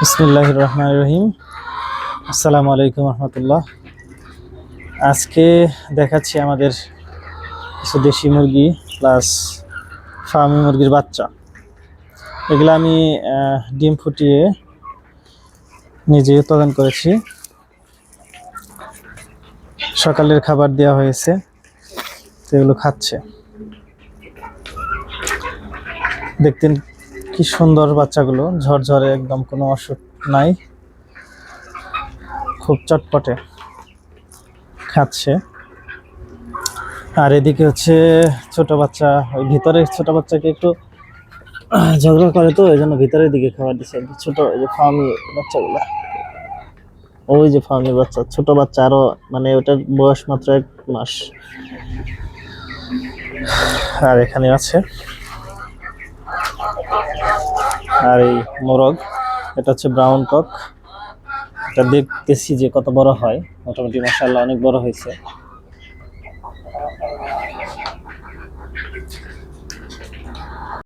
বিসমুল্লাহ রহমান রহিম। আসসালামু আলাইকুম রহমতুল্লাহ। আজকে দেখাচ্ছি আমাদের কিছু দেশি মুরগি প্লাস ফার্মি মুরগির বাচ্চা। এগুলো আমি ডিম ফুটিয়ে নিজে উৎপাদন করেছি। সকালের খাবার দেওয়া হয়েছে, তো এগুলো খাচ্ছে। দেখতেন কি সুন্দর বাচ্চাগুলো। ঝরঝরে একদম কোনো অসুখ নাই। খুব চটপটে খাচ্ছে। আর এদিকে হচ্ছে ছোট বাচ্চা, ওই ভিতরে ছোট বাচ্চাকে একটু ঝগড়া করে তো এই জন্য ভিতরের দিকে খাবার দিচ্ছে ছোট ওই যে ফার্মি বাচ্চাগুলা। ওই যে ফার্মি বাচ্চা, ছোট বাচ্চা আরও মানে ওটার বয়স মাত্র এক মাস। আর এখানে আছে। আর এই মোরগ, এটা হচ্ছে ব্রাউন কক। এটা দেখতেছি যে কত বড় হয়। মোটামুটি মাসাল্লাহ অনেক বড় হয়েছে।